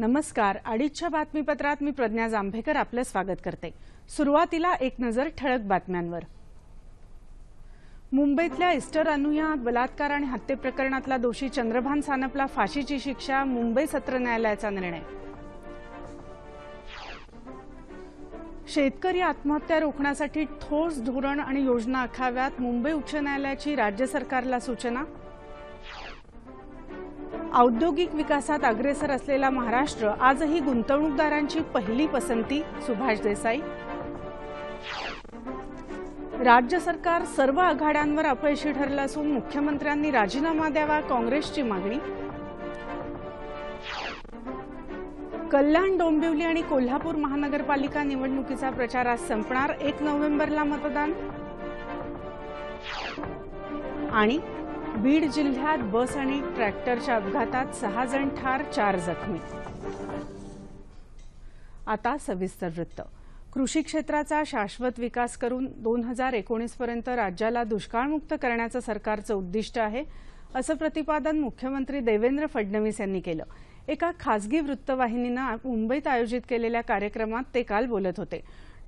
नमस्कार. अडीचच्या बातमीपत्रात मी प्रज्ञा जांभेकर आपलं स्वागत करते. सुरुवातीला एक नजर ठळक बातम्यांवर. मुंबईतल्या इस्टर अनुया बलात्कार आणि हत्ये प्रकरणातला दोषी चंद्रभान सानपला फाशीची शिक्षा मुंबई सत्र न्यायालयाचा निर्णय. शेतकरी आत्महत्या रोखण्यासाठी ठोस धोरण आणि योजना आखाव्यात मुंबई उच्च न्यायालयाची राज्य सरकारला सूचना? औद्योगिक विकासात अग्रेसर असलेला महाराष्ट्र आजही गुंतवणूकदारांची पहिली पसंती सुभाष देसाई. राज्य सरकार सर्व आघाड्यांवर अपयशी ठरलं असून मुख्यमंत्र्यांनी राजीनामा द्यावा काँग्रेसची मागणी. कल्याण डोंबिवली आणि कोल्हापूर महानगरपालिका निवडणुकीचा प्रचार आज संपणार. एक नोव्हेंबरला मतदान. आणि बीड जिल्ह्यात बस आणि ट्रॅक्टरच्या अपघातात सहा जण ठार चार जखमी. आता सविस्तर वृत्त. कृषी क्षेत्राचा शाश्वत विकास करून दोन हजार एकोणीसपर्यंत राज्याला दुष्काळमुक्त करण्याचं सरकारचं उद्दिष्ट आहे असं प्रतिपादन मुख्यमंत्री देवेंद्र फडणवीस यांनी केलं. एका खासगी वृत्तवाहिनीनं मुंबईत आयोजित केलेल्या कार्यक्रमात ते काल बोलत होते.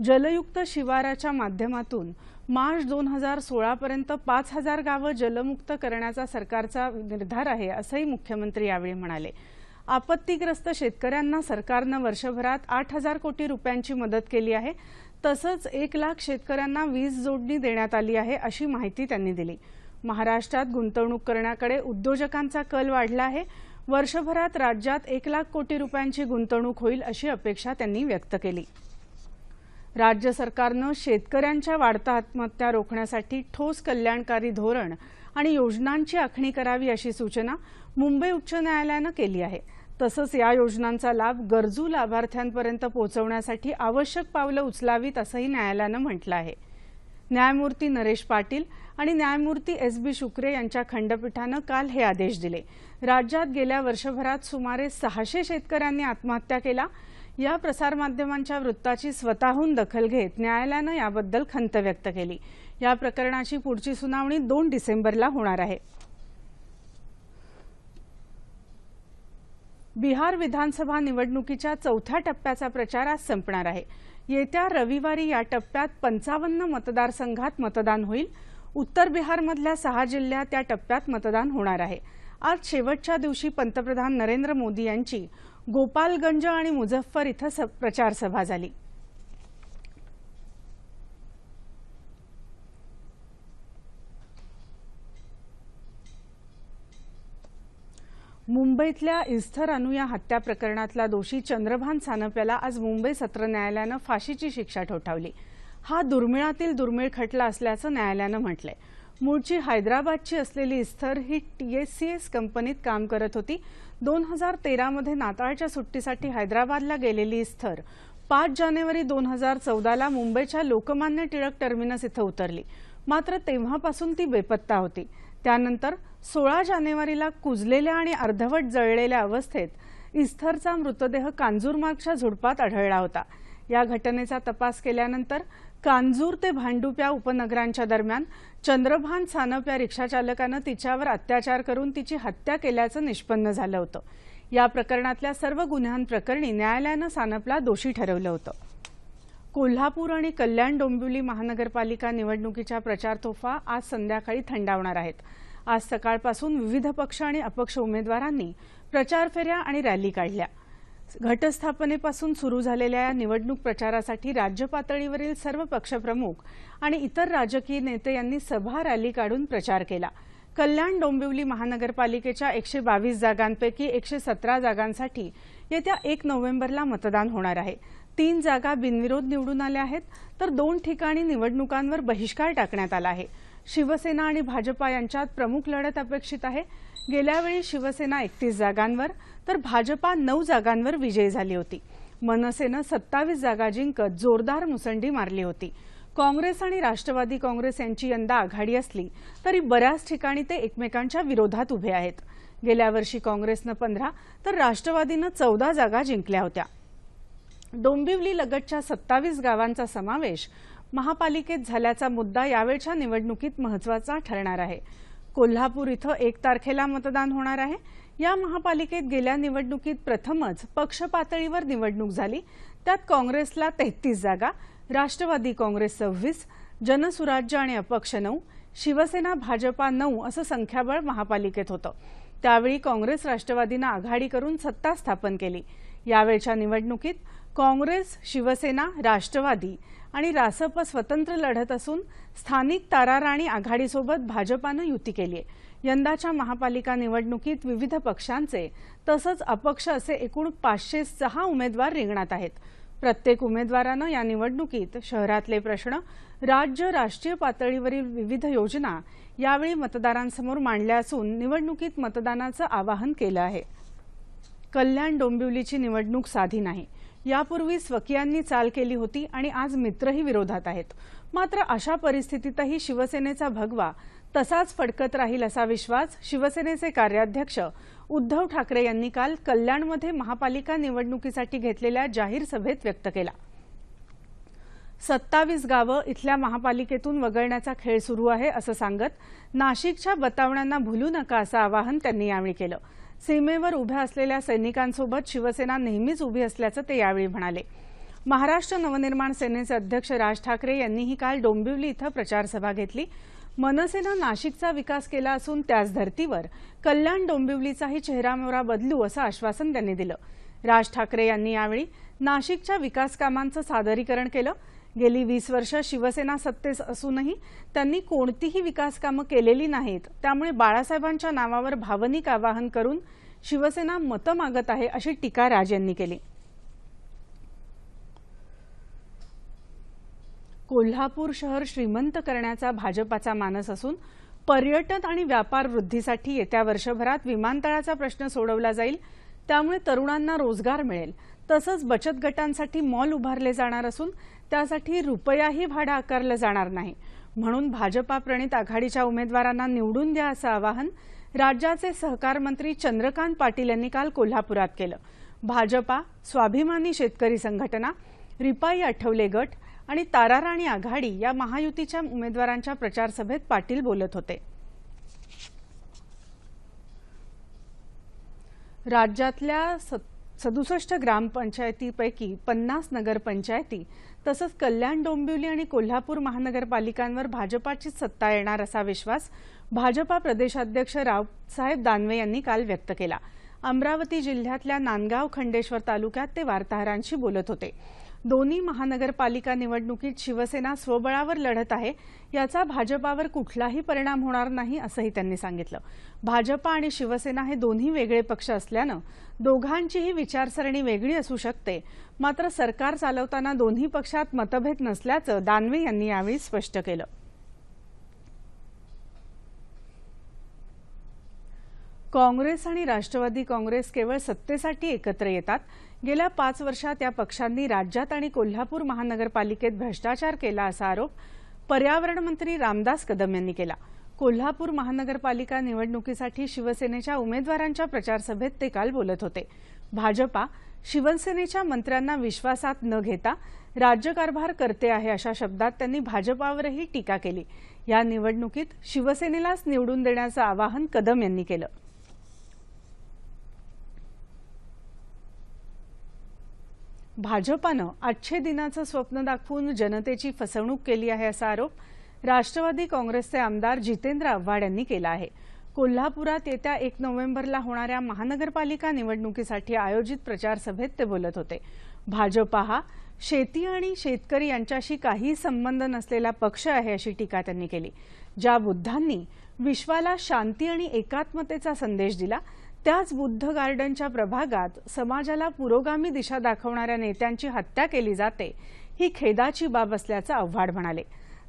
जलयुक्त शिवाराच्या माध्यमातून मार्च दोन हजार सोळापर्यंत पाच हजार गावं जलमुक्त करण्याचा सरकारचा निर्धार आहे असंही मुख्यमंत्री यावेळी म्हणाले. आपत्तीग्रस्त शेतकऱ्यांना सरकारनं वर्षभरात आठ हजार कोटी रुपयांची मदत केली आहे. तसंच एक लाख शेतकऱ्यांना वीज जोडणी देण्यात आली आहे अशी माहिती त्यांनी दिली. महाराष्ट्रात गुंतवणूक करण्याकडे उद्योजकांचा कल वाढला आहे. वर्षभरात राज्यात एक लाख कोटी रुपयांची गुंतवणूक होईल अशी अपेक्षा त्यांनी व्यक्त केली. राज्य सरकारनं शेतकऱ्यांच्या वाढता आत्महत्या रोखण्यासाठी ठोस कल्याणकारी धोरण आणि योजनांची आखणी करावी अशी सूचना मुंबई उच्च न्यायालयानं केली आहे. तसंच या योजनांचा लाभ गरजू लाभार्थ्यांपर्यंत पोहोचवण्यासाठी आवश्यक पावलं उचलावीत असंही न्यायालयानं म्हटलं आहे. न्यायमूर्ती नरेश पाटील आणि न्यायमूर्ती एस बी शुक्रे यांच्या खंडपीठानं काल हे आदेश दिले. राज्यात गेल्या वर्षभरात सुमारे सहाशे शेतकऱ्यांनी आत्महत्या केला. या प्रसारमाध्यमांच्या वृत्ताची स्वतःहून दखल घेत न्यायालयानं याबद्दल खंत व्यक्त केली. या प्रकरणाची पुढची सुनावणी दोन डिसेंबरला होणार आहे. बिहार विधानसभा निवडणुकीच्या चौथ्या टप्प्याचा प्रचार आज संपणार आहे. येत्या रविवारी या टप्प्यात पंचावन्न मतदारसंघात मतदान होईल. उत्तर बिहारमधल्या सहा जिल्ह्यात या टप्प्यात मतदान होणार आहे. आज शेवटच्या दिवशी पंतप्रधान नरेंद्र मोदी यांची गोपालगंज आणि मुझफ्फर इथं प्रचार सभा झाली. मुंबईतल्या इस्थर अनुया हत्या प्रकरणातला दोषी चंद्रभान सानप याला आज मुंबई सत्र न्यायालयानं फाशीची शिक्षा ठोठावली. हा दुर्मिळातील दुर्मिळ खटला असल्याचं न्यायालयानं म्हटलंय. मूळची हैदराबादची असलेली इस्थर ही टीएससीएस कंपनीत काम करत होती. दोन हजार तेरामध्ये नाताळच्या सुट्टीसाठी हैदराबादला गेलेली इस्थर. पाच जानेवारी दोन हजार चौदाला मुंबईच्या लोकमान्य टिळक टर्मिनस इथं उतरली. मात्र तेव्हापासून ती बेपत्ता होती. त्यानंतर सोळा जानेवारीला कुजलेल्या आणि अर्धवट जळलेल्या अवस्थेत इस्थरचा मृतदेह कांजूरमार्गच्या झुडपात आढळला होता. या घटनेचा तपास केल्यानंतर कांजूर ते भांडुप्या उपनगरांच्या दरम्यान चंद्रभान सानप या रिक्षाचालकानं तिच्यावर अत्याचार करून तिची हत्या केल्याचं निष्पन्न झालं होतं. या प्रकरणातल्या सर्व गुन्ह्यांप्रकरणी न्यायालयानं सानपला दोषी ठरवलं होतं. कोल्हापूर आणि कल्याण डोंबिवली महानगरपालिका निवडणुकीच्या प्रचार तोफा आज संध्याकाळी थंडावणार आहेत. आज सकाळपासून विविध पक्ष आणि अपक्ष उमेदवारांनी प्रचार फेऱ्या आणि रॅली काढल्या. घटस्थापनेपासून सुरू झालेल्या या निवडणूक प्रचारासाठी राज्य पातळीवरील सर्व पक्षप्रमुख आणि इतर राजकीय नेते यांनी सभा रॅली काढून प्रचार केला. कल्याण डोंबिवली महानगरपालिकेच्या एकशे बावीस जागांपैकी एकशे सतरा जागांसाठी येत्या एक नोव्हेंबरला मतदान होणार आहे. तीन जागा बिनविरोध निवडून आल्या आहेत तर दोन ठिकाणी निवडणुकांवर बहिष्कार टाकण्यात आला आहे. शिवसेना आणि भाजपा यांच्यात प्रमुख लढत अपेक्षित आहे. गेल्यावेळी शिवसेना एकतीस जागांवर तर भाजपा नऊ जागांवर विजयी झाली होती. मनसेनं सत्तावीस जागा जिंकत जोरदार मुसंडी मारली होती. काँग्रेस आणि राष्ट्रवादी काँग्रेस यांची यंदा आघाडी असली तरी बऱ्याच ठिकाणी ते एकमेकांच्या विरोधात उभे आहेत. गेल्या वर्षी काँग्रेसनं पंधरा तर राष्ट्रवादीनं चौदा जागा जिंकल्या होत्या. डोंबिवली लगतच्या सत्तावीस गावांचा समावेश महापालिकेत झाल्याचा मुद्दा यावेळच्या निवडणुकीत महत्त्वाचा ठरणार आहे. कोल्हापूर इथं एक तारखेला मतदान होणार आहे. या महापालिकेत गेल्या निवडणुकीत प्रथमच पक्ष पातळीवर निवडणूक झाली. त्यात काँग्रेसला तेहतीस जागा राष्ट्रवादी काँग्रेस सव्वीस जनसुराज्य आणि अपक्ष नऊ शिवसेना भाजपा नऊ असं संख्याबळ महापालिकेत होतं. त्यावेळी काँग्रेस राष्ट्रवादीनं आघाडी करून सत्ता स्थापन केली. यावेळच्या निवडणुकीत काँग्रेस शिवसेना राष्ट्रवादी आणि रासप स्वतंत्र लढत असून स्थानिक ताराराणी आघाडीसोबत भाजपानं युती केली आहे. यंदाच्या महापालिका निवडणुकीत विविध पक्षांचे तसंच अपक्ष असे एकूण पाचशे सहा उमेदवार रिंगणात आहेत. प्रत्येक उमेदवारानं या निवडणुकीत शहरातले प्रश्न राज्य राष्ट्रीय पातळीवरील विविध योजना यावेळी मतदारांसमोर मांडल्या असून निवडणुकीत मतदानाचं आवाहन केलं आहे. कल्याण डोंबिवलीची निवडणूक साधी नाही. यापूर्वी स्वकीयांनी चाल केली होती आणि आज मित्रही विरोधात आहेत. मात्र अशा परिस्थितीतही शिवसेनेचा भगवा तसाच फडकत राहील असा विश्वास शिवसेनेचे कार्याध्यक्ष उद्धव ठाकरे यांनी काल कल्याणमध्ये महापालिका निवडणुकीसाठी घेतलेल्या जाहीर सभेत व्यक्त केला. सत्तावीस गावं इथल्या महापालिकेतून वगळण्याचा खेळ सुरू आहे असं सांगत नाशिकच्या बतावण्यांना भुलू नका असं आवाहन त्यांनी यावेळी केलं. सीमेवर उभ्या असलेल्या सैनिकांसोबत शिवसेना नेहमीच उभी असल्याचं ते यावेळी म्हणाले. महाराष्ट्र नवनिर्माण सेनेचे अध्यक्ष राज ठाकरे यांनीही काल डोंबिवली इथं प्रचारसभा घेतली. मनसेनं नाशिकचा विकास केला असून त्याच धर्तीवर कल्याण डोंबिवलीचाही चेहरामोहरा बदलू असं आश्वासन त्यांनी दिलं. राज ठाकरे यांनी यावेळी नाशिकच्या विकास कामांचं सादरीकरण केलं. गेली वीस वर्ष शिवसेना सत्तेस असूनही त्यांनी कोणतीही विकास कामं केलेली नाहीत. त्यामुळे बाळासाहेबांच्या नावावर भावनिक आवाहन करून शिवसेना मतं मागत आहे अशी टीका राज यांनी केली. कोल्हापूर शहर श्रीमंत करण्याचा भाजपाचा मानस असून पर्यटन आणि व्यापार वृद्धीसाठी येत्या वर्षभरात विमानतळाचा प्रश्न सोडवला जाईल. त्यामुळे तरुणांना रोजगार मिळेल. तसंच बचत गटांसाठी मॉल उभारले जाणार असून त्यासाठी रुपयाही भाडं आकारलं जाणार नाही. म्हणून भाजपा प्रणित आघाडीच्या उमेदवारांना निवडून द्या असं आवाहन राज्याचे सहकार मंत्री चंद्रकांत पाटील यांनी काल कोल्हापुरात केलं. भाजपा स्वाभिमानी शेतकरी संघटना रिपाई आठवले गट आणि ताराराणी आघाडी या महायुतीच्या उमेदवारांच्या प्रचारसभेत पाटील बोलत होते. राज्यातल्या सदुसष्ट ग्रामपंचायतीपैकी पन्नास नगरपंचायती तसंच कल्याण डोंबिवली आणि कोल्हापूर महानगरपालिकांवर भाजपाचीच सत्ता येणार असा विश्वास भाजपा प्रदेशाध्यक्ष रावसाहेब दानवे यांनी काल व्यक्त केला. अमरावती जिल्ह्यातल्या नांदगाव खंडेश्वर तालुक्यात ते वार्ताहरांशी बोलत होते. दोन्ही महानगरपालिका निवडणुकीत शिवसेना स्वबळावर लढत आहे. याचा भाजपावर कुठलाही परिणाम होणार नाही असंही त्यांनी सांगितलं. भाजपा आणि शिवसेना हे दोन्ही वेगळे पक्ष असल्यानं दोघांचीही विचारसरणी वेगळी असू शकते. मात्र सरकार चालवताना दोन्ही पक्षात मतभेद नसल्याचं दानवे यांनी यावेळी स्पष्ट केलं. काँग्रेस आणि राष्ट्रवादी काँग्रेस केवळ सत्तेसाठी एकत्र येतात. गेल्या पाच वर्षात या पक्षांनी राज्यात आणि कोल्हापूर महानगरपालिकेत भ्रष्टाचार केला असा आरोप पर्यावरण मंत्री रामदास कदम यांनी केला. कोल्हापूर महानगरपालिका निवडणुकीसाठी शिवसेनेच्या उमेदवारांच्या प्रचारसभेत ते काल बोलत होते. भाजपा शिवसेनेच्या मंत्र्यांना विश्वासात न घेता राज्यकारभार करते आहे अशा शब्दात त्यांनी भाजपावरही टीका केली. या निवडणुकीत शिवसेनेलाच निवडून देण्याचं आवाहन कदम यांनी केलं. भाजपानं आजचे दिनाचं स्वप्न दाखवून जनतेची फसवणूक केली आहे असा आरोप राष्ट्रवादी काँग्रेसचे आमदार जितेंद्र आव्हाड यांनी केला आहे. कोल्हापुरात येत्या एक नोव्हेंबरला होणाऱ्या महानगरपालिका निवडणुकीसाठी आयोजित प्रचार सभेत ते बोलत होते. भाजप हा शेती आणि शेतकरी यांच्याशी काही संबंध नसलेला पक्ष आहे अशी टीका त्यांनी केली. ज्या बुद्धांनी विश्वाला शांती आणि एकात्मतेचा संदेश दिला त्याच बुद्ध गार्डनच्या प्रभागात समाजाला पुरोगामी दिशा दाखवणाऱ्या नेत्यांची हत्या केली जाते. ही खेदाची बाब असल्याचं आव्हाड म्हणाले.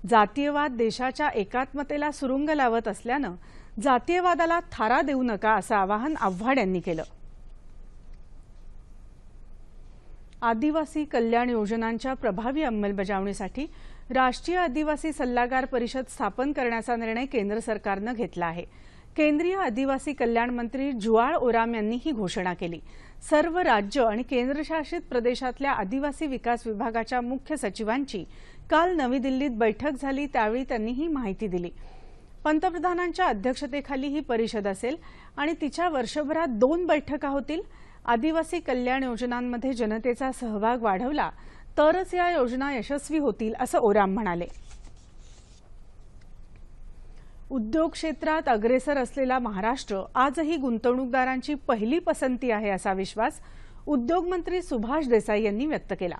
जातीयवाद देशाच्या एकात्मतेला सुरुंग लावत असल्यानं जातीयवादाला थारा देऊ नका असं आवाहन आव्हाड यांनी केलं. आदिवासी कल्याण योजनांच्या प्रभावी अंमलबजावणीसाठी राष्ट्रीय आदिवासी सल्लागार परिषद स्थापन करण्याचा निर्णय केंद्र सरकारनं घेतला आहे. केंद्रीय आदिवासी कल्याण मंत्री जुआळ ओराम यांनी ही घोषणा केली. सर्व राज्य आणि केंद्रशासित प्रदेशातल्या आदिवासी विकास विभागाच्या मुख्य सचिवांची काल नवी दिल्लीत बैठक झाली त्यावेळी त्यांनी ही माहिती दिली. पंतप्रधानांच्या अध्यक्षतेखाली ही परिषद असेल आणि तिच्या वर्षभरात दोन बैठका होतील. आदिवासी कल्याण योजनांमध्ये जनतेचा सहभाग वाढवला तरच या योजना यशस्वी होतील असं ओराम म्हणाले. उद्योग क्षेत्रात अग्रेसर असलेला महाराष्ट्र आजही गुंतवणूकदारांची पहिली पसंती आहे असा विश्वास उद्योगमंत्री सुभाष देसाई यांनी व्यक्त केला.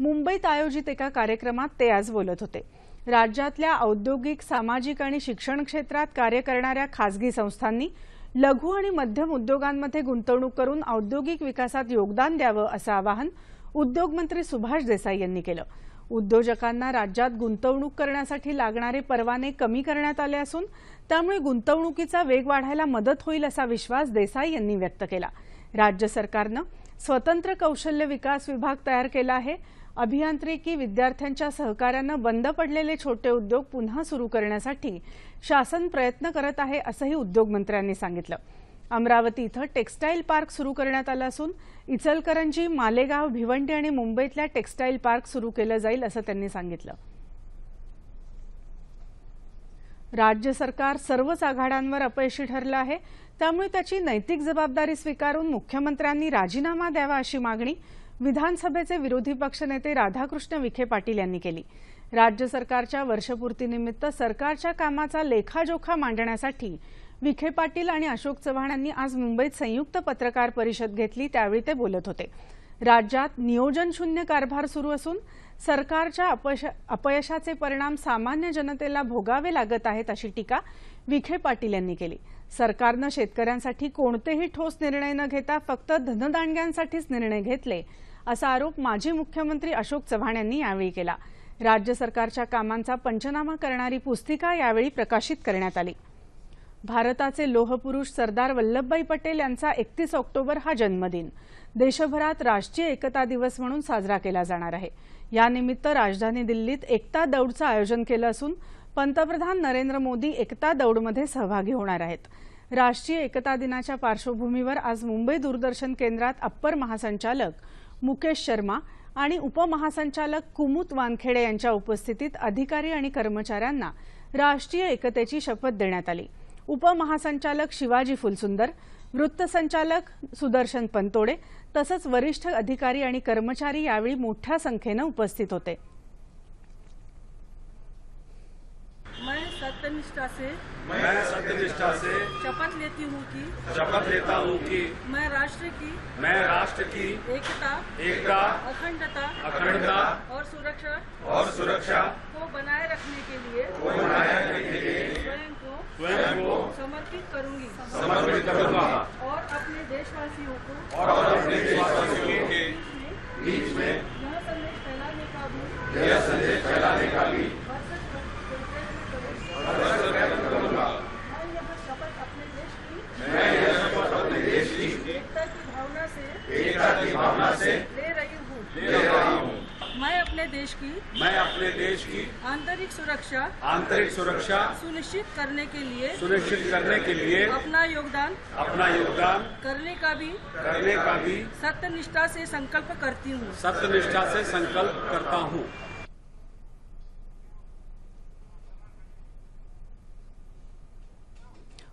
मुंबईत आयोजित एका कार्यक्रमात ते आज बोलत होते. राज्यातल्या औद्योगिक सामाजिक आणि शिक्षण क्षेत्रात कार्य करणाऱ्या खासगी संस्थांनी लघु आणि मध्यम उद्योगांमध्ये गुंतवणूक करून औद्योगिक विकासात योगदान द्यावं असं आवाहन उद्योगमंत्री सुभाष देसाई यांनी केलं. उद्योजकांना राज्यात गुंतवणूक करण्यासाठी लागणारे परवाने कमी करण्यात आले असून त्यामुळे गुंतवणुकीचा वेग वाढायला मदत होईल असा विश्वास देसाई यांनी व्यक्त केला. राज्य सरकारनं स्वतंत्र कौशल्य विकास विभाग तयार केला आहे. अभियांत्रिकी विद्यार्थ्यांच्या सहकार्यानं बंद पडलेले छोटे उद्योग पुन्हा सुरू करण्यासाठी शासन प्रयत्न करत आहे असंही उद्योगमंत्र्यांनी सांगितलं. अमरावती इथं टेक्स्टाईल पार्क सुरू करण्यात आला असून इचलकरंजी मालेगाव भिवंडी आणि मुंबईतल्या टेक्स्टाईल पार्क सुरू केलं जाईल असं त्यांनी सांगितलं. राज्य सरकार सर्वच आघाड्यांवर अपयशी ठरलं आहे. त्यामुळे त्याची नैतिक जबाबदारी स्वीकारून मुख्यमंत्र्यांनी राजीनामा द्यावा अशी मागणी विधानसभेचे विरोधी पक्षनेते राधाकृष्ण विखे पाटील यांनी केली. राज्य सरकारच्या वर्षपूर्तीनिमित्त सरकारच्या कामाचा लेखाजोखा मांडण्यासाठी विखे पाटील आणि अशोक चव्हाण यांनी आज मुंबईत संयुक्त पत्रकार परिषद घेतली त्यावेळी ते बोलत होते. राज्यात नियोजनशून्य कारभार सुरू असून सरकारच्या अपयशाचे परिणाम सामान्य जनतेला भोगावे लागत आहेत अशी टीका विखे पाटील यांनी केली. सरकारनं शेतकऱ्यांसाठी कोणतेही ठोस निर्णय न घेता फक्त धनदांडग्यांसाठीच निर्णय घेतले असा आरोप माजी मुख्यमंत्री अशोक चव्हाण यांनी यावेळी केला. राज्य सरकारच्या कामांचा पंचनामा करणारी पुस्तिका यावेळी प्रकाशित करण्यात आली. भारताचे लोहपुरुष सरदार वल्लभभाई पटेल यांचा एकतीस ऑक्टोबर हा जन्मदिन. देशभरात राष्ट्रीय एकता दिवस म्हणून साजरा केला जाणार आहे. यानिमित्त राजधानी दिल्लीत एकता दौडचं आयोजन केलं असून पंतप्रधान नरेंद्र मोदी एकता दौडमध्ये सहभागी होणार आहेत. राष्ट्रीय एकता दिनाच्या पार्श्वभूमीवर आज मुंबई दूरदर्शन केंद्रात अप्पर महासंचालक मुकेश शर्मा आणि उपमहासंचालक कुमुत वानखेडे यांच्या उपस्थितीत अधिकारी आणि कर्मचाऱ्यांना राष्ट्रीय एकतेची शपथ देण्यात आली. उपमहासंचालक शिवाजी फुलसुंदर वृत्तसंचालक सुदर्शन पंतोडे तसंच वरिष्ठ अधिकारी आणि कर्मचारी यावेळी मोठ्या संख्येनं उपस्थित होते. मैं सत्यनिष्ठा से मैं सत्यनिष्ठा से शपथ लेती हूँ कि शपथ लेता हूँ कि मैं राष्ट्र की मैं राष्ट्र की एकता एकता अखंडता अखंडता और सुरक्षा और सुरक्षा को बनाए रखने के लिए को बनाए रखने के लिए स्वयं को समर्पित करूँगी। समर्पित करूँगा। और अपने देशवासियों को और अपने देशवासियों के बीच में यह संदेश फैलाने का भी यह संदेश फैलाने का भी भरसक प्रयत्न करूँगा करूँगा मैं यह शपथ अपने देश की मैं यह शपथ अपने देश की एकता की भावना से एकता की भावना से ले रही हूँ ले रही हूँ मैं अपने देश की मैं अपने देश की आंतरिक सुरक्षा आंतरिक सुरक्षा सुनिश्चित करने के लिए सुनिश्चित करने के लिए अपना योगदान अपना योगदान करने का भी करने का भी सत्यनिष्ठा से संकल्प करती हूँ। सत्यनिष्ठा से संकल्प करता हूँ।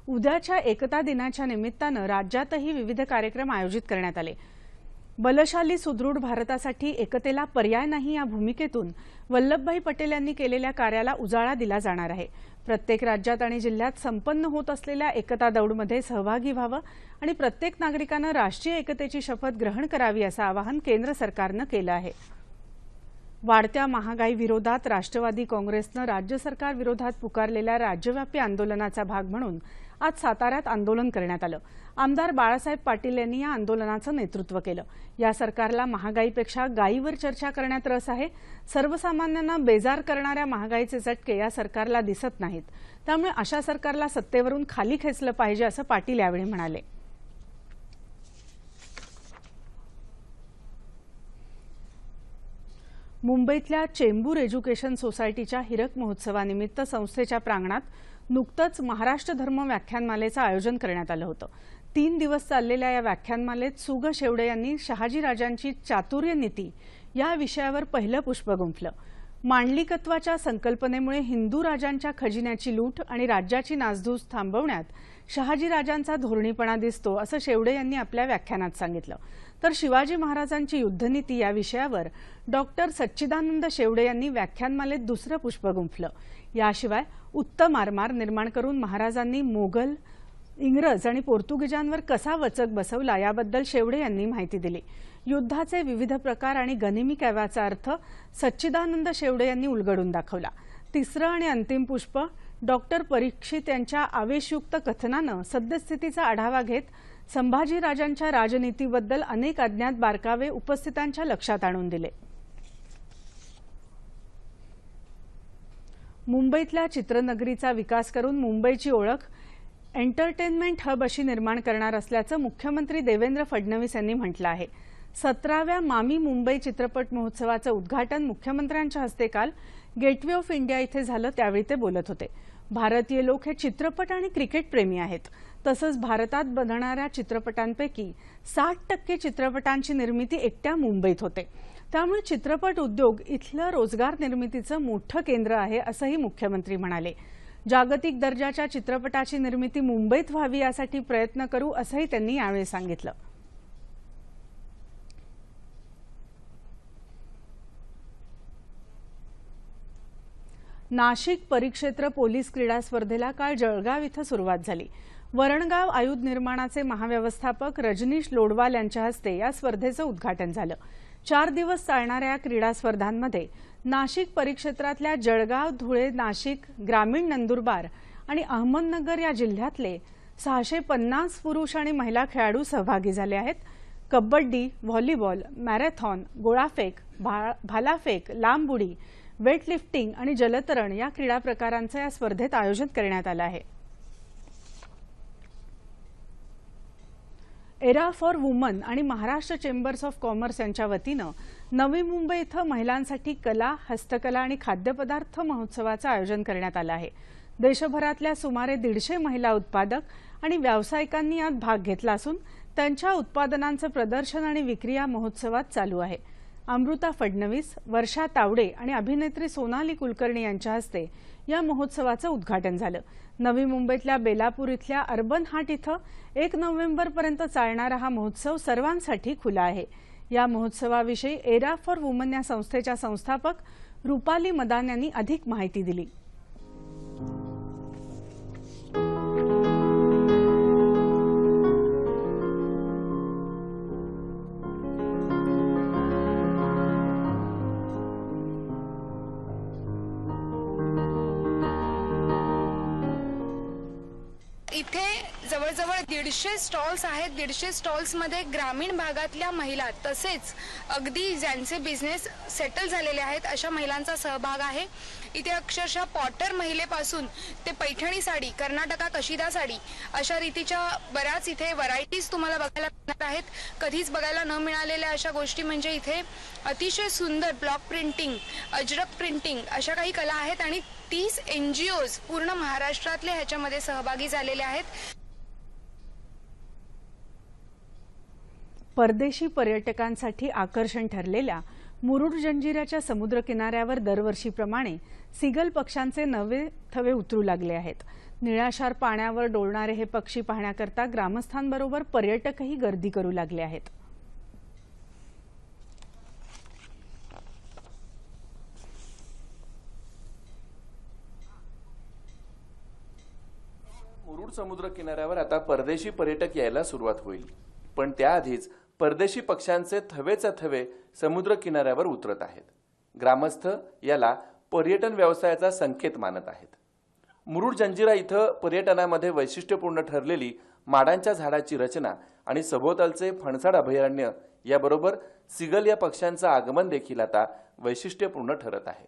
उद्याच्या एकता दिनाच्या निमित्तानं राज्यातही विविध कार्यक्रम आयोजित करण्यात आले. बलशाली सुदृढ भारतासाठी एकतेला पर्याय नाही या भूमिकेतून वल्लभभाई पटेल यांनी केलेल्या कार्याला उजाळा दिला जाणार आहे. प्रत्येक राज्यात आणि जिल्ह्यात संपन्न होत असलेल्या एकता दौडमध्ये सहभागी व्हावं आणि प्रत्येक नागरिकानं राष्ट्रीय एकतेची शपथ ग्रहण करावी असं आवाहन केंद्र सरकारनं केलं आहे. वाढत्या महागाई विरोधात राष्ट्रवादी काँग्रेसनं राज्य सरकार विरोधात पुकारलेल्या राज्यव्यापी आंदोलनाचा भाग म्हणून आज साताऱ्यात आंदोलन करण्यात आलं. आमदार बाळासाहेब पाटील यांनी या आंदोलनाचं नेतृत्व केलं. या सरकारला महागाईपेक्षा गायीवर चर्चा करण्यात रस आहे. सर्वसामान्यांना बेजार करणाऱ्या महागाईचे चटके या सरकारला दिसत नाहीत. त्यामुळे अशा सरकारला सत्तेवरून खाली खेचलं पाहिजे असं पाटील यावेळी म्हणाले. मुंबईतल्या चेंबूर एज्युकेशन सोसायटीच्या हिरक महोत्सवानिमित्त संस्थेच्या प्रांगणात नुकतंच महाराष्ट्र धर्म व्याख्यानमालेचं आयोजन करण्यात आलं होतं. तीन दिवस चाललेल्या या व्याख्यानमालेत सुग शेवडे यांनी शहाजीराजांची चातुर्य नीती या विषयावर पहिलं पुष्प गुंफलं. मांडलिकत्वाच्या संकल्पनेमुळे हिंदू राजांच्या खजिन्याची लूट आणि राज्याची नासधूस थांबवण्यात शहाजीराजांचा धोरणीपणा दिसतो असं शेवडे यांनी आपल्या व्याख्यानात सांगितलं. तर शिवाजी महाराजांची युद्धनीती या विषयावर डॉक्टर सच्चिदानंद शेवडे यांनी व्याख्यानमालेत दुसरं पुष्प गुंफलं. याशिवाय उत्तम आरमार निर्माण करून महाराजांनी मोगल इंग्रज आणि पोर्तुगीजांवर कसा वचक बसवला याबद्दल शेवडे यांनी माहिती दिली. युद्धाचे विविध प्रकार आणि गनिमी कैवाचा अर्थ सच्चिदानंद शेवडे यांनी उलगडून दाखवला. तिसरं आणि अंतिम पुष्प डॉक्टर परीक्षित यांच्या आवेशयुक्त कथनानं सद्यस्थितीचा आढावा घेत संभाजीराजांच्या राजनीतीबद्दल अनेक अज्ञात बारकावे उपस्थितांच्या लक्षात आणून दिले. मुंबईतल्या चित्रनगरीचा विकास करून मुंबईची ओळख एंटरटेनमेंट हब अशी निर्माण करणार असल्याचं मुख्यमंत्री देवेंद्र फडणवीस यांनी म्हटलं आहे. सतराव्या मामी मुंबई चित्रपट महोत्सवाचं उद्घाटन मुख्यमंत्र्यांच्या हस्ते काल गेटवे ऑफ इंडिया इथे झालं त्यावेळी ते बोलत होते. भारतीय लोक हे चित्रपट आणि क्रिकेट प्रेमी आहेत. तसंच भारतात बनणाऱ्या चित्रपटांपैकी साठ टक्के चित्रपटांची निर्मिती एकट्या मुंबईत होते. त्यामुळे चित्रपट उद्योग इथलं रोजगार निर्मितीचं मोठं केंद्र आहे असंही मुख्यमंत्री म्हणाले. जागतिक दर्जाच्या चित्रपटाची निर्मिती मुंबईत व्हावी यासाठी प्रयत्न करू असंही त्यांनी यावेळी सांगितलं. नाशिक परिक्षेत्र पोलीस क्रीडा स्पर्धेला काल जळगाव इथं सुरुवात झाली. वरणगाव आयुध निर्माणाचे महाव्यवस्थापक रजनीश लोडवाल यांच्या हस्ते या स्पर्धेचं उद्घाटन झालं. चार दिवस चालणाऱ्या या क्रीडा स्पर्धांमध्ये नाशिक परिक्षेत्रातल्या जळगाव धुळे नाशिक ग्रामीण नंदुरबार आणि अहमदनगर या जिल्ह्यातले सहाशे पन्नास पुरुष आणि महिला खेळाडू सहभागी झाले आहेत. कबड्डी व्हॉलीबॉल मॅरेथॉन गोळाफेक भा भालाफेक लांब उडी वेटलिफ्टिंग आणि जलतरण या क्रीडा प्रकारांचं या स्पर्धेत आयोजन करण्यात आलं आहे. एरा फॉर वुमन आणि महाराष्ट्र चेंबर्स ऑफ कॉमर्स यांच्या वतीनं नवी मुंबई इथं महिलांसाठी कला हस्तकला आणि खाद्यपदार्थ महोत्सवाचं आयोजन करण्यात आलं आहे. देशभरातल्या सुमारे दीडशे महिला उत्पादक आणि व्यावसायिकांनी यात भाग घेतला असून त्यांच्या उत्पादनांचं प्रदर्शन आणि विक्री या महोत्सवात चालू आहे. अमृता फडणवीस वर्षा तावडे आणि अभिनेत्री सोनाली कुलकर्णी यांच्या हस्ते या महोत्सवाचं उद्घाटन झालं. नवी मुंबईतल्या बेलापूर इथल्या अर्बन हाट इथं एक नोव्हेंबरपर्यंत चालणारा हा महोत्सव सर्वांसाठी खुला आहे. या महोत्सवाविषयी एरा फॉर वुमन या संस्थेच्या संस्थापक रुपाली मदान यांनी अधिक माहिती दिली. जवळजवळ दीडशे स्टॉल्स आहेत. दीडशे स्टॉल्समध्ये ग्रामीण भागातल्या महिला तसेच अगदी ज्यांचे बिझनेस सेटल झालेले आहेत अशा महिलांचा सहभाग आहे. इथे अक्षरशः पॉटर महिलेपासून ते पैठणी साडी कर्नाटका कशिदा साडी अशा रीतीच्या बऱ्याच इथे व्हरायटीज तुम्हाला बघायला मिळणार आहेत. कधीच बघायला न मिळालेल्या अशा गोष्टी म्हणजे इथे अतिशय सुंदर ब्लॉक प्रिंटिंग अजरक प्रिंटिंग अशा काही कला आहेत आणि तीस एन जी ओज पूर्ण महाराष्ट्रातले ह्याच्यामध्ये सहभागी झालेले आहेत. परदेशी पर्यटकांसाठी आकर्षण ठरलेल्या मुरुड जंजिऱ्याच्या समुद्रकिनाऱ्यावर दरवर्षीप्रमाणे सिगल पक्ष्यांचे नवे थवे उतरू लागले आहेत. निळाशार पाण्यावर डोलणारे हे पक्षी पाहण्याकरता ग्रामस्थांबरोबर पर्यटकही गर्दी करू लागले आहेत. मुरुड समुद्र किनाऱ्यावर आता परदेशी पर्यटक यायला सुरुवात होईल. पण त्याआधीच परदेशी पक्ष्यांचे थवेचे थवे समुद्र किनाऱ्यावर उतरत आहेत. ग्रामस्थ याला पर्यटन व्यवसायाचा संकेत मानत आहेत. मुरुड जंजिरा इथं पर्यटनामध्ये वैशिष्ट्यपूर्ण ठरलेली माडांच्या झाडाची रचना आणि सभोवतालचे फणसाड अभयारण्य याबरोबर सिगल या पक्ष्यांचं आगमन देखील आता वैशिष्ट्यपूर्ण ठरत आहे.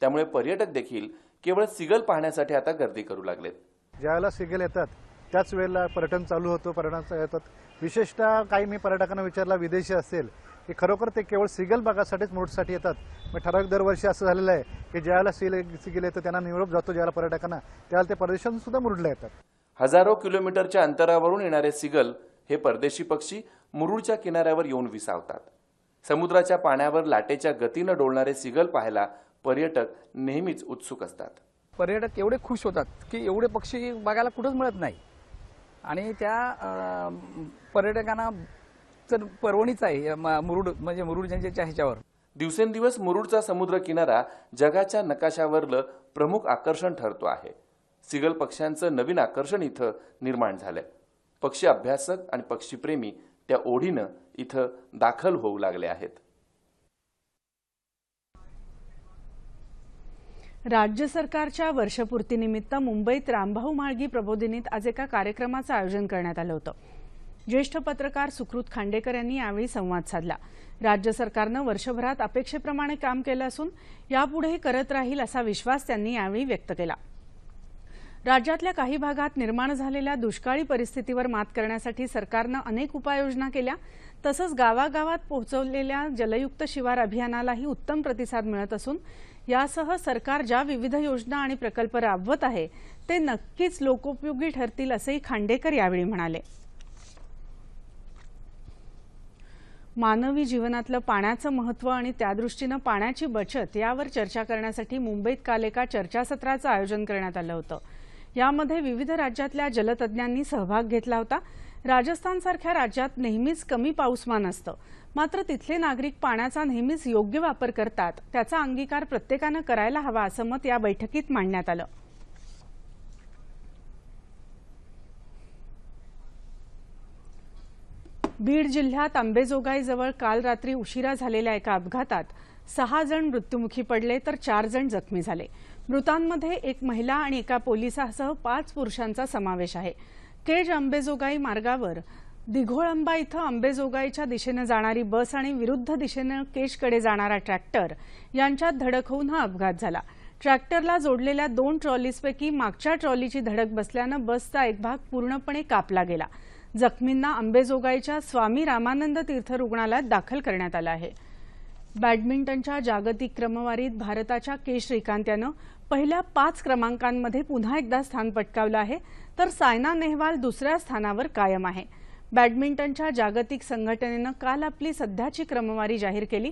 त्यामुळे पर्यटक देखील केवळ सिगल पाहण्यासाठी आता गर्दी करू लागलेत. ज्यावेळेला सिगल येतात त्याच वेळेला पर्यटन चालू होतं पर्यटन येतात. विशेषतः काही मी पर्यटकांना विचारला विदेशी असेल की खरोखर ते केवळ सिगल बघासाठीच मुरुडसाठी येतात. मग ठराविक दरवर्षी असं झालेलं आहे की ज्यावेळेला सिल सिगल येतं त्यांना निरोप जातो ज्यावेळेला पर्यटकांना त्यावेळेला ते परदेशातून सुद्धा मुरुडला येतात. हजारो किलोमीटरच्या अंतरावरून येणारे सिगल हे परदेशी पक्षी मुरुडच्या किनाऱ्यावर येऊन विसावतात. समुद्राच्या पाण्यावर लाटेच्या गतीनं डोलणारे सिगल पाहायला पर्यटक नेहमीच उत्सुक असतात. पर्यटक एवढे खुश होतात की एवढे पक्षी बघायला कुठंच मिळत नाही. आणि त्या पर्यटकांना तर पर्वणीच आहे मुरुड म्हणजे मुरुड जनतेच्या ह्याच्यावर. दिवसेंदिवस मुरुडचा समुद्र किनारा जगाच्या नकाशावरलं प्रमुख आकर्षण ठरतो आहे. सिगल पक्ष्यांचं नवीन आकर्षण इथं निर्माण झालंय. पक्षी अभ्यासक आणि पक्षीप्रेमी त्या ओढीनं इथं दाखल होऊ लागले आहेत. राज्य सरकारच्या वर्षपूर्तीनिमित्त मुंबईत रामभाऊ म्हाळगी प्रबोधिनीत आज एका कार्यक्रमाचं आयोजन करण्यात आलं होतं. ज्येष्ठ पत्रकार सुकृत खांडेकर यांनी यावेळी संवाद साधला. राज्य सरकारनं वर्षभरात अपेक्षेप्रमाणे काम केलं असून यापुढेही करत राहील असा विश्वास त्यांनी यावेळी व्यक्त केला. राज्यातल्या काही भागात निर्माण झालेल्या दुष्काळी परिस्थितीवर मात करण्यासाठी सरकारनं अनेक उपाययोजना केल्या. तसंच गावागावात पोहोचवलेल्या जलयुक्त शिवार अभियानालाही उत्तम प्रतिसाद मिळत असून यासह सरकार ज्या विविध योजना आणि प्रकल्प राबवत आहे ते नक्कीच लोकोपयोगी ठरतील असंही खांडेकर यावेळी म्हणाले. मानवी जीवनातलं पाण्याचं महत्त्व आणि त्यादृष्टीनं पाण्याची बचत यावर चर्चा करण्यासाठी मुंबईत काल एका चर्चासत्राचं आयोजन करण्यात आलं होतं. यामध्ये विविध राज्यातल्या जलतज्ज्ञांनी सहभाग घेतला होता. राजस्थानसारख्या राज्यात नेहमीच कमी पाऊसमान असतं. मात्र तिथले नागरिक पाण्याचा नेहमीच योग्य वापर करतात. त्याचा अंगीकार प्रत्येकानं करायला हवा असं मत या बैठकीत मांडण्यात आलं. बीड जिल्ह्यात आंबेजोगाईजवळ काल रात्री उशिरा झालेल्या एका अपघातात सहा जण मृत्युमुखी पडले तर चार जण जखमी झाले. मृतांमध्ये एक महिला आणि एका पोलिसासह पाच पुरुषांचा समावेश आहे. केज अंबेजोगाई मार्गावर दिघोळंबा इथं अंबेजोगाईच्या दिशेनं जाणारी बस आणि विरुद्ध दिशेनं केजकडे जाणारा ट्रॅक्टर यांच्यात धडक होऊन हा अपघात झाला. ट्रॅक्टरला जोडलेल्या दोन ट्रॉलीजपैकी मागच्या ट्रॉलीची धडक बसल्यानं बसचा एक भाग पूर्णपणे कापला गेला. जखमींना अंबेजोगाईच्या स्वामी रामानंद तीर्थ रुग्णालयात दाखल करण्यात आलं आहे. बॅडमिंटनच्या जागतिक क्रमवारीत भारताच्या के श्रीकांत यानं पहिल्या पाच क्रमांकांमध्ये पुन्हा एकदा स्थान पटकावलं आहे. तर सायना नेहवाल दुसऱ्या स्थानावर कायम आहे. बॅडमिंटनच्या जागतिक संघटनेनं काल आपली सध्याची क्रमवारी जाहीर केली.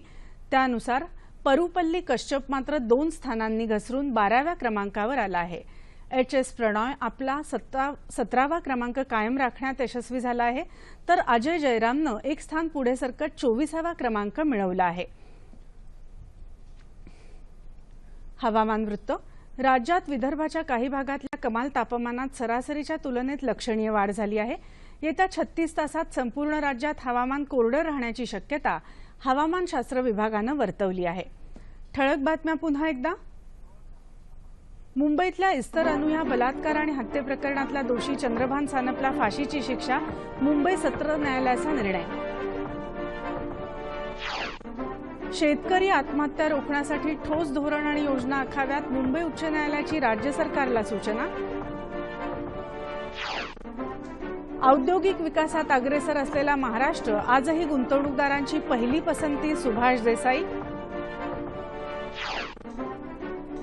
त्यानुसार परुपल्ली कश्यप मात्र दोन स्थानांनी घसरून बाराव्या क्रमांकावर आला आहे. एच एस प्रणॉय आपला सत्ता सतरावा क्रमांक कायम राखण्यात यशस्वी झाला आहे. तर अजय जयरामनं एक स्थान पुढे सरकत चोवीसावा क्रमांक मिळवला आहे. हवामान वृत्त राज्यात विदर्भाच्या काही भागातल्या कमाल तापमानात सरासरीच्या तुलनेत लक्षणीय वाढ झाली आहे. येत्या छत्तीस तासात संपूर्ण राज्यात हवामान कोरडं राहण्याची शक्यता हवामानशास्त्र विभागानं वर्तवली आहे. ठळक बातम्या पुन्हा एकदा. मुंबईतल्या इस्तर अनुया बलात्कार आणि हत्येप्रकरणातला दोषी चंद्रभान सानपला फाशीची शिक्षा मुंबई सत्र न्यायालयाचा निर्णय. शेतकरी आत्महत्या रोखण्यासाठी ठोस धोरण आणि योजना आखाव्यात मुंबई उच्च न्यायालयाची राज्य सरकारला सूचना. औद्योगिक विकासात अग्रेसर असलेला महाराष्ट्र आजही गुंतवणूकदारांची पहिली पसंती सुभाष देसाई.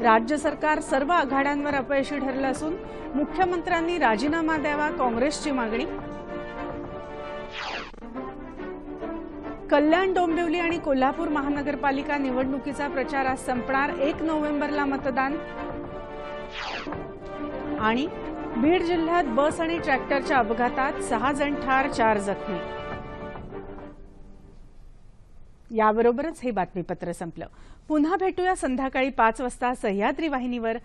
राज्य सरकार सर्व आघाड्यांवर अपयशी ठरलं असून मुख्यमंत्र्यांनी राजीनामा द्यावा काँग्रेसची मागणी. कल्याण डोंबिवली आणि कोल्हापूर महानगरपालिका निवडणुकीचा प्रचार आज संपणार. एक नोव्हेंबरला मतदान. आणि बीड जिल्ह्यात बस आणि ट्रॅक्टरच्या अपघातात सहा जण ठार चार जखमी. याबरोबरच हे बातमीपत्र संपलं. पुन्हा भेटूया संध्याकाळी पाच वाजता सह्याद्री वाहिनीवर.